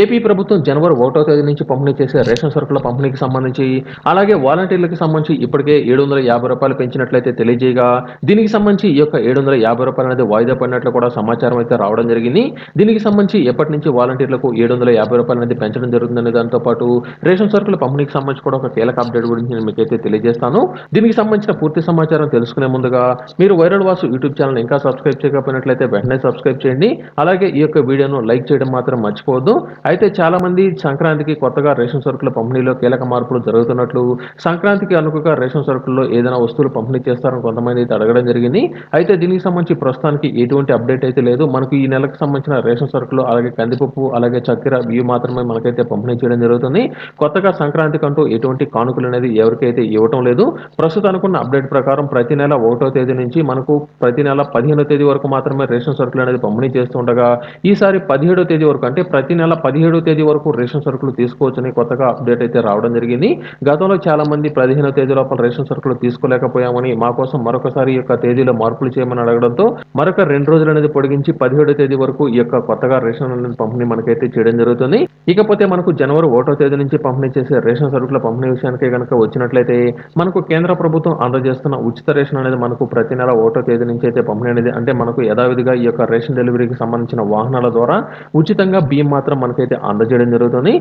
AP ప్రభుత్వం జనవరి ఒకటో తేదీ నుంచి పంపిణీ చేసే రేషన్ సరుకుల పంపిణీకి సంబంధించి అలాగే వాలంటీర్లకు సంబంధించి ఇప్పటికే ఏడు వందల యాభై రూపాయలు పెంచినట్లయితే తెలియజేయగా. దీనికి సంబంధించి ఈ యొక్క ఏడు వందల యాభై రూపాయలు అనేది వాయిదా పడినట్లు కూడా సమాచారం అయితే రావడం జరిగింది. దీనికి సంబంధించి ఎప్పటి నుంచి వాలంటీర్లకు ఏడు వందల యాభై రూపాయలు అనేది పెంచడం జరుగుతుందనే దాంతో పాటు రేషన్ సరుకుల పంపిణీకి సంబంధించి కూడా ఒక కీలక అప్డేట్ గురించి నేను మీకైతే తెలియజేస్తాను. దీనికి సంబంధించిన పూర్తి సమాచారం తెలుసుకునే ముందుగా మీరు వైరల్ వాసు యూట్యూబ్ ఛానల్ ఇంకా సబ్స్క్రైబ్ చేయకపోయినట్లయితే వెంటనే సబ్స్క్రైబ్ చేయండి. అలాగే ఈ యొక్క వీడియోను లైక్ చేయడం మాత్రం మర్చిపోవద్దు. అయితే చాలా మంది సంక్రాంతికి కొత్తగా రేషన్ సరుకుల పంపిణీలో కీలక మార్పులు జరుగుతున్నట్లు సంక్రాంతికి అనుకుగా రేషన్ సరుకుల్లో ఏదైనా వస్తువులు పంపిణీ చేస్తారని కొంతమంది అయితే అడగడం జరిగింది. అయితే దీనికి సంబంధించి ప్రస్తుతానికి ఎటువంటి అప్డేట్ అయితే లేదు. మనకు ఈ నెలకు సంబంధించిన రేషన్ సరుకులు అలాగే కందిపప్పు అలాగే చక్కెర బియ్యం మాత్రమే మనకైతే పంపిణీ చేయడం జరుగుతుంది. కొత్తగా సంక్రాంతికి అంటూ ఎటువంటి కానుకలు అనేది ఎవరికైతే ఇవ్వటం లేదు. ప్రస్తుతం అనుకున్న అప్డేట్ ప్రకారం ప్రతి నెల ఒకటో తేదీ నుంచి మనకు ప్రతి నెల పదిహేనో తేదీ వరకు మాత్రమే రేషన్ సరుకులు అనేది పంపిణీ చేస్తుండగా ఈసారి పదిహేడో తేదీ వరకు అంటే ప్రతి నెల పదిహేడో తేదీ వరకు రేషన్ సరుకులు తీసుకోవచ్చని కొత్తగా అప్డేట్ అయితే రావడం జరిగింది. గతంలో చాలా మంది పదిహేనో తేదీ లోపల రేషన్ సరుకులు తీసుకోలేకపోయామని మా కోసం మరొకసారి ఈ యొక్క తేదీలో మార్పులు చేయమని అడగడంతో మరొక రెండు రోజులు అనేది పొడిగించి పదిహేడో తేదీ వరకు ఈ యొక్క కొత్తగా రేషన్ అనేది పంపిణీ మనకైతే చేయడం జరుగుతుంది. ఇకపోతే మనకు జనవరి ఒకటో తేదీ నుంచి పంపిణీ చేసే రేషన్ సరుకుల పంపిణీ విషయానికి కనుక వచ్చినట్లయితే మనకు కేంద్ర ప్రభుత్వం అందజేస్తున్న ఉచిత రేషన్ అనేది మనకు ప్రతి నెల ఒకటో తేదీ నుంచి అయితే పంపిణీ అనేది అంటే మనకు యథావిధిగా ఈ యొక్క రేషన్ డెలివరీకి సంబంధించిన వాహనాల ద్వారా ఉచితంగా బియ్యం మాత్రం మనకైతే అందజేయడం జరుగుతుంది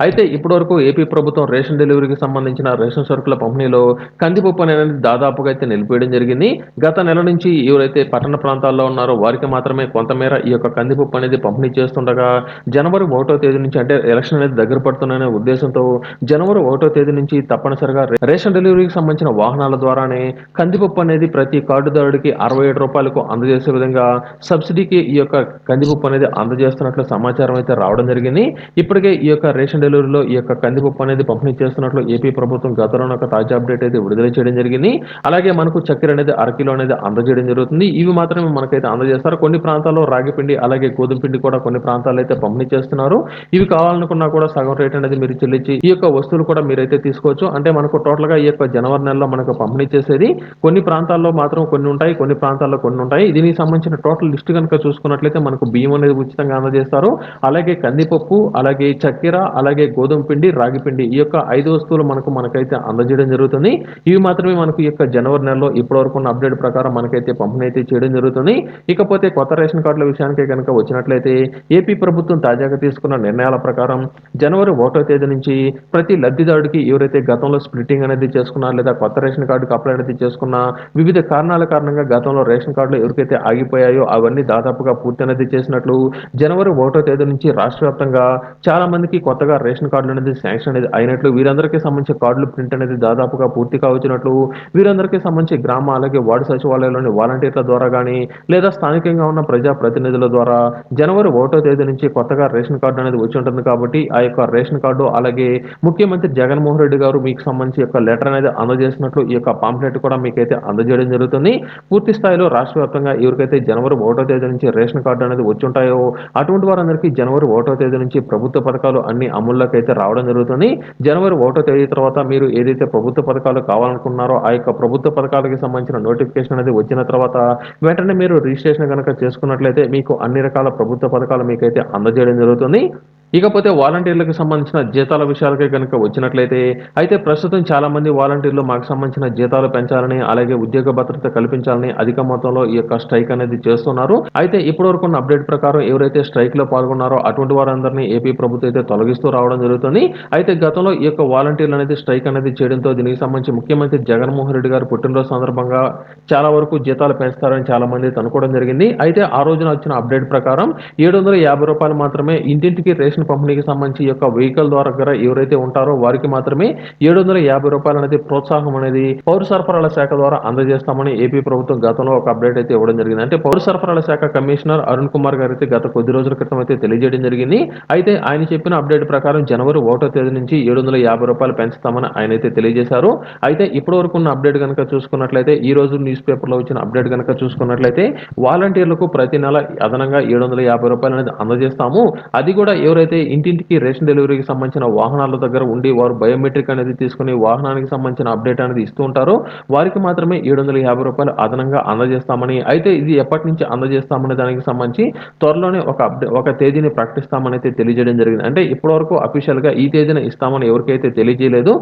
అయితే ఇప్పటివరకు ఏపీ ప్రభుత్వం రేషన్ డెలివరీకి సంబంధించిన రేషన్ సరుకుల పంపిణీలో కందిపప్పు అనేది దాదాపుగా అయితే నిలిపేయడం జరిగింది. గత నెల నుంచి ఎవరైతే పట్టణ ప్రాంతాల్లో ఉన్నారో వారికి మాత్రమే కొంతమేర ఈ యొక్క కందిపప్పు అనేది పంపిణీ చేస్తుండగా జనవరి ఒకటో తేదీ నుంచి అంటే ఎలక్షన్ అనేది దగ్గర పడుతుందనే ఉద్దేశంతో జనవరి ఒకటో తేదీ నుంచి తప్పనిసరిగా రేషన్ డెలివరీకి సంబంధించిన వాహనాల ద్వారానే కందిపప్పు అనేది ప్రతి కార్డుదారుడికి అరవై ఏడు రూపాయలకు అందజేసే విధంగా సబ్సిడీకి ఈ యొక్క కందిపప్పు అనేది అందజేస్తున్నట్లు సమాచారం అయితే రావడం జరిగింది. ఇప్పటికే ఈ యొక్క రేషన్ డెలివరీలో ఈ యొక్క కందిపప్పు అనేది పంపిణీ చేస్తున్నట్లు ఏపీ ప్రభుత్వం గతంలో ఒక తాజా అప్డేట్ అయితే విడుదల చేయడం జరిగింది. అలాగే మనకు చక్కెర అనేది అరకిలో అనేది అందజేయడం జరుగుతుంది. ఇవి మాత్రమే మనకైతే అందజేస్తారు. కొన్ని ప్రాంతాల్లో రాగి పిండి అలాగే గోధుమ పిండి కూడా కొన్ని ప్రాంతాల్లో అయితే పంపిణీ చేస్తున్నారు. ఇవి కావాలనుకున్నా కూడా సగం రేట్ అనేది మీరు చెల్లించి ఈ యొక్క వస్తువులు కూడా మీరైతే తీసుకోవచ్చు. అంటే మనకు టోటల్గా ఈ యొక్క జనవరి నెలలో మనకు పంపిణీ చేసేది కొన్ని ప్రాంతాల్లో మాత్రం కొన్ని ఉంటాయి కొన్ని ప్రాంతాల్లో కొన్ని ఉంటాయి. దీనికి సంబంధించిన టోటల్ లిస్ట్ కనుక చూసుకున్నట్లయితే మనకు బియ్యం అనేది ఉచితంగా అందజేస్తారు. అలాగే కందిపప్పు అలాగే చక్కెర అలాగే గోధుమ పిండి రాగి పిండి ఈ యొక్క ఐదు వస్తువులు మనకు మనకైతే అందజేయడం జరుగుతుంది. ఇవి మాత్రమే మనకు ఈ యొక్క జనవరి నెలలో ఇప్పటివరకు ఉన్న అప్డేట్ ప్రకారం మనకైతే పంపిణీ అయితే చేయడం జరుగుతుంది. ఇకపోతే కొత్త రేషన్ కార్డుల విషయానికి కనుక వచ్చినట్లయితే ఏపీ ప్రభుత్వం తాజాగా తీసుకున్న నిర్ణయాల ప్రకారం జనవరి ఒకటో తేదీ నుంచి ప్రతి లబ్ధిదారుడికి ఎవరైతే గతంలో స్ప్లిట్టింగ్ అనేది చేసుకున్నా లేదా కొత్త రేషన్ కార్డుకి అప్లై అనేది చేసుకున్నా వివిధ కారణాల కారణంగా గతంలో రేషన్ కార్డులు ఎవరికైతే ఆగిపోయాయో అవన్నీ దాదాపుగా పూర్తి అనేది చేసినట్లు జనవరి ఒకటో తేదీ నుంచి రాష్ట్ర వ్యాప్తంగా చాలా మందికి కొత్తగా రేషన్ కార్డులు అనేది శాంక్షన్ అనేది అయినట్లు వీరందరికీ సంబంధించి కార్డులు ప్రింట్ అనేది దాదాపుగా పూర్తి కావచ్చినట్లు వీరందరికీ సంబంధించి గ్రామ అలాగే వార్డు సచివాలయంలోని వాలంటీర్ల ద్వారా కానీ లేదా స్థానికంగా ఉన్న ప్రజా ప్రతినిధుల ద్వారా జనవరి ఒకటో తేదీ నుంచి కొత్తగా రేషన్ కార్డు అనేది వచ్చి ఉంటుంది కాబట్టి ఆ యొక్క రేషన్ కార్డు అలాగే ముఖ్యమంత్రి జగన్మోహన్ రెడ్డి గారు మీకు సంబంధించి యొక్క లెటర్ అనేది అందజేసినట్లు ఈ యొక్క పాంప్లెట్ కూడా మీకైతే అందజేయడం జరుగుతుంది. పూర్తి స్థాయిలో రాష్ట్ర వ్యాప్తంగా ఎవరికైతే జనవరి ఒకటో తేదీ నుంచి రేషన్ కార్డు అనేది వచ్చి ఉంటాయో అటువంటి వారందరికీ జనవరి ఒకటో తేదీ నుంచి ప్రభుత్వ పథకాలు అన్ని అమలు అమల్లోకి అయితే రావడం జరుగుతుంది. జనవరి ఒకటో తేదీ తర్వాత మీరు ఏదైతే ప్రభుత్వ పథకాలు కావాలనుకున్నారో ఆ యొక్క ప్రభుత్వ పథకాలకి సంబంధించిన నోటిఫికేషన్ అనేది వచ్చిన తర్వాత వెంటనే మీరు రిజిస్ట్రేషన్ కనుక చేసుకున్నట్లయితే మీకు అన్ని రకాల ప్రభుత్వ పథకాలు మీకైతే అందజేయడం జరుగుతుంది. ఇకపోతే వాలంటీర్లకు సంబంధించిన జీతాల విషయాలకే కనుక వచ్చినట్లయితే అయితే ప్రస్తుతం చాలా మంది వాలంటీర్లు మాకు సంబంధించిన జీతాలు పెంచాలని అలాగే ఉద్యోగ భద్రత కల్పించాలని అధిక మొత్తంలో ఈ యొక్క స్ట్రైక్ అనేది చేస్తున్నారు. అయితే ఇప్పటివరకు ఉన్న అప్డేట్ ప్రకారం ఎవరైతే స్ట్రైక్లో పాల్గొన్నారో అటువంటి వారందరినీ ఏపీ ప్రభుత్వం అయితే తొలగిస్తూ రావడం జరుగుతుంది. అయితే గతంలో ఈ యొక్క వాలంటీర్లు అనేది స్ట్రైక్ అనేది చేయడంతో దీనికి సంబంధించి ముఖ్యమంత్రి జగన్మోహన్ రెడ్డి గారు పుట్టినరోజు సందర్భంగా చాలా వరకు జీతాలు పెంచుతారని చాలా మంది అనుకోవడం జరిగింది. అయితే ఆ రోజున వచ్చిన అప్డేట్ ప్రకారం ఏడు వందల యాభై రూపాయలు మాత్రమే ఇంటింటికి రేషన్ పంపిణీకి సంబంధించి యొక్క వెహికల్ ద్వారా ఎవరైతే ఉంటారో వారికి మాత్రమే ఏడు వందల యాభై రూపాయలు అనేది ప్రోత్సాహం అనేది పౌర సరఫరాల శాఖ ద్వారా అందజేస్తామని ఏపీ ప్రభుత్వం గతంలో ఒక అప్డేట్ అయితే ఇవ్వడం జరిగింది. అంటే పౌర సరఫరాల శాఖ కమిషనర్ అరుణ్ కుమార్ గారు అయితే గత కొద్ది రోజుల క్రితం అయితే తెలియజేయడం జరిగింది. అయితే ఆయన చెప్పిన అప్డేట్ ప్రకారం జనవరి ఒకటో తేదీ నుంచి ఏడు వందల యాభై రూపాయలు పెంచుతామని ఆయన అయితే తెలియజేశారు. అయితే ఇప్పటి వరకు ఉన్న అప్డేట్ కనుక చూసుకున్నట్లయితే ఈ రోజు న్యూస్ పేపర్లో వచ్చిన అప్డేట్ కనుక చూసుకున్నట్లయితే వాలంటీర్లకు ప్రతి నెల అదనంగా ఏడు వందల యాభై రూపాయలు అనేది అందజేస్తాము. అది కూడా ఎవరైతే ఎవరైతే ఇంటింటికి రేషన్ డెలివరీకి సంబంధించిన వాహనాల దగ్గర ఉండి వారు బయోమెట్రిక్ అనేది తీసుకుని వాహనానికి సంబంధించిన అప్డేట్ అనేది ఇస్తూ ఉంటారో. వారికి మాత్రమే ఏడు వందల యాభై రూపాయలు అదనంగా అందజేస్తామని అయితే ఇది ఎప్పటి నుంచి అందజేస్తామనే దానికి సంబంధించి త్వరలోనే ఒక అప్డే ఒక తేదీని ప్రకటిస్తామని అయితే తెలియజేయడం జరిగింది. అంటే ఇప్పటివరకు అఫీషియల్గా ఈ తేదీన ఇస్తామని ఎవరికైతే తెలియజేయలేదు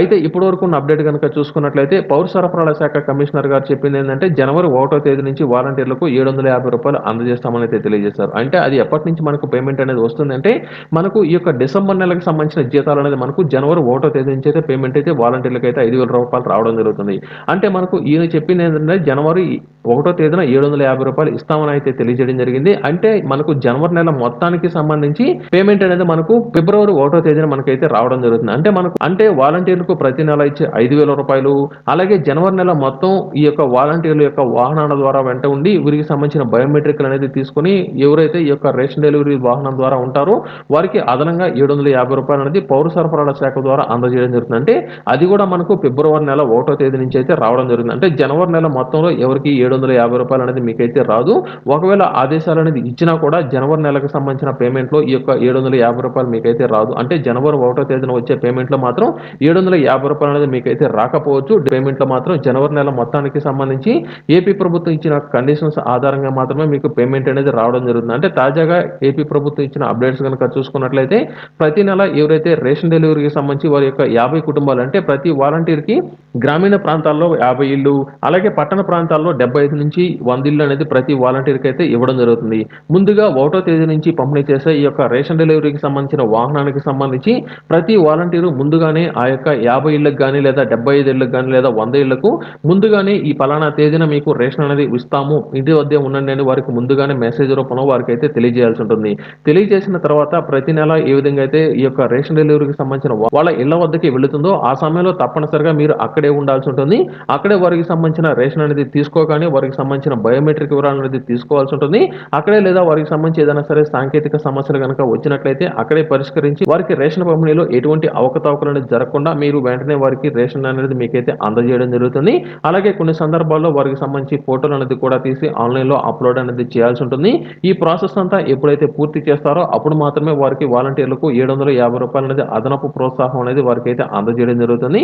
అయితే ఇప్పటివరకు ఉన్న అప్డేట్ కనుక చూసుకున్నట్లయితే పౌర సరఫరాల శాఖ కమిషనర్ గారు చెప్పింది ఏంటంటే జనవరి ఒకటో తేదీ నుంచి వాలంటీర్లకు ఏడు వందల యాభై రూపాయలు అందజేస్తామని అయితే తెలియజేశారు. అంటే అది ఎప్పటి నుంచి మనకు పేమెంట్ అనేది వస్తుందంటే మనకు ఈ యొక్క డిసెంబర్ నెలకు సంబంధించిన జీతాలు అనేది మనకు జనవరి ఒకటో తేదీ నుంచి అయితే పేమెంట్ అయితే వాలంటీర్లకు అయితే ఐదు వేల రూపాయలు రావడం జరుగుతుంది. అంటే మనకు ఈయన చెప్పింది ఏంటంటే జనవరి ఒకటో తేదీన ఏడు వందల యాభై రూపాయలు ఇస్తామని అయితే తెలియజేయడం జరిగింది. అంటే మనకు జనవరి నెల మొత్తానికి సంబంధించి పేమెంట్ అనేది మనకు ఫిబ్రవరి ఒకటో తేదీన మనకైతే రావడం జరుగుతుంది. అంటే మనకు అంటే వాలంటీర్లకు ప్రతి నెల ఇచ్చే ఐదు వేల రూపాయలు అలాగే జనవరి నెల మొత్తం ఈ యొక్క వాలంటీర్ల యొక్క వాహనాల ద్వారా వెంట ఉండి వీరికి సంబంధించిన బయోమెట్రిక్ అనేది తీసుకొని ఎవరైతే ఈ యొక్క రేషన్ డెలివరీ వాహనం ద్వారా ఉంటారో వారికి అదనంగా ఏడు వందల యాభై రూపాయలు అనేది పౌర సరఫరాల శాఖ ద్వారా అందజేయడం జరుగుతుంది. అంటే అది కూడా మనకు ఫిబ్రవరి నెల ఒకటో తేదీ నుంచి అయితే రావడం జరుగుతుంది. అంటే జనవరి నెల మొత్తంలో ఎవరికి ఏడు వందల యాభై రూపాయలు అనేది మీకైతే రాదు. ఒకవేళ ఆదేశాలు అనేది ఇచ్చినా కూడా జనవరి నెలకు సంబంధించిన పేమెంట్లో ఈ యొక్క ఏడు వందల యాభై రూపాయలు మీకైతే రాదు. అంటే జనవరి ఒకటో తేదీన వచ్చే పేమెంట్లో మాత్రం ఏడు వందల యాభై రూపాయలు అనేది మీకైతే రాకపోవచ్చు. పేమెంట్లో మాత్రం జనవరి నెల మొత్తానికి సంబంధించి ఏపీ ప్రభుత్వం ఇచ్చిన కండిషన్స్ ఆధారంగా మాత్రమే మీకు పేమెంట్ అనేది రావడం జరుగుతుంది. అంటే తాజాగా ఏపీ ప్రభుత్వం ఇచ్చిన అప్డేట్స్ కనుక చూసుకున్నట్లయితే ప్రతి నెల ఎవరైతే రేషన్ డెలివరీకి సంబంధించి వారి యొక్క యాభై కుటుంబాలు అంటే ప్రతి వాలంటీర్కి గ్రామీణ ప్రాంతాల్లో యాభై ఇళ్ళు అలాగే పట్టణ ప్రాంతాల్లో డెబ్బై ఐదు నుంచి వంద ఇళ్ళు అనేది ప్రతి వాలంటీర్కి అయితే ఇవ్వడం జరుగుతుంది. ముందుగా ఒకటో తేదీ నుంచి పంపిణీ చేసే ఈ యొక్క రేషన్ డెలివరీకి సంబంధించిన వాహనానికి సంబంధించి ప్రతి వాలంటీరు ముందుగానే ఆ యొక్క యాభై ఇళ్ళకి కానీ లేదా డెబ్బై ఐదు ఇళ్ళకి కానీ లేదా వంద ఇళ్ళకు ముందుగానే ఈ పలానా తేదీన మీకు రేషన్ అనేది ఇస్తాము. ఇంటి వద్దే ఉండండి అని వారికి ముందుగానే మెసేజ్ రూపంలో వారికి అయితే తెలియజేయాల్సి ఉంటుంది. తెలియజేసిన తర్వాత ప్రతి నెల ఏ విధంగా అయితే ఈ యొక్క రేషన్ డెలివరీకి సంబంధించిన వాళ్ళ ఇళ్ళ వద్దకి వెళుతుందో ఆ సమయంలో తప్పనిసరిగా మీరు అక్కడే ఉండాల్సి ఉంటుంది. అక్కడే వారికి సంబంధించిన రేషన్ అనేది తీసుకోగానే వారికి సంబంధించిన బయోమెట్రిక్ వివరాలు అనేది తీసుకోవాల్సి ఉంటుంది. అక్కడే లేదా వారికి సంబంధించి ఏదైనా సరే సాంకేతిక సమస్యలు కనుక వచ్చినట్లయితే అక్కడే పరిష్కరించి వారికి రేషన్ పంపిణీలో ఎటువంటి అవకతవకలు అనేది జరగకుండా మీరు వెంటనే వారికి రేషన్ అనేది మీకైతే అందజేయడం జరుగుతుంది. అలాగే కొన్ని సందర్భాల్లో వారికి సంబంధించి ఫోటోలు అనేది కూడా తీసి ఆన్లైన్లో అప్లోడ్ అనేది చేయాల్సి ఉంటుంది. ఈ ప్రాసెస్ అంతా ఎప్పుడైతే పూర్తి చేస్తారో అప్పుడు మాత్రమే వారికి వాలంటీర్లకు ఏడు వందల యాభై రూపాయలు అనేది అదనపు ప్రోత్సాహం అనేది వారికి అయితే అందజేయడం జరుగుతుంది.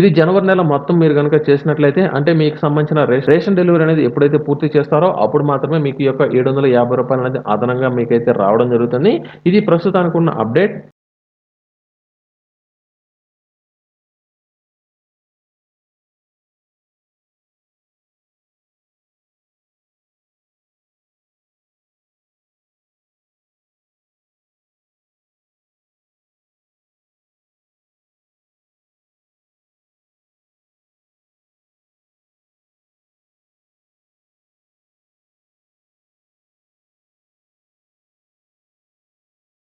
ఇది జనవరి నెల మొత్తం మీరు కనుక చేసినట్లయితే అంటే మీకు సంబంధించిన రేషన్ డెలివరీ అనేది ఎప్పుడైతే పూర్తి చేస్తారో అప్పుడు మాత్రమే మీకు యొక్క ఏడు వందల యాభై రూపాయలు అనేది అదనంగా మీకైతే రావడం జరుగుతుంది. ఇది ప్రస్తుతానికి ఉన్న అప్డేట్.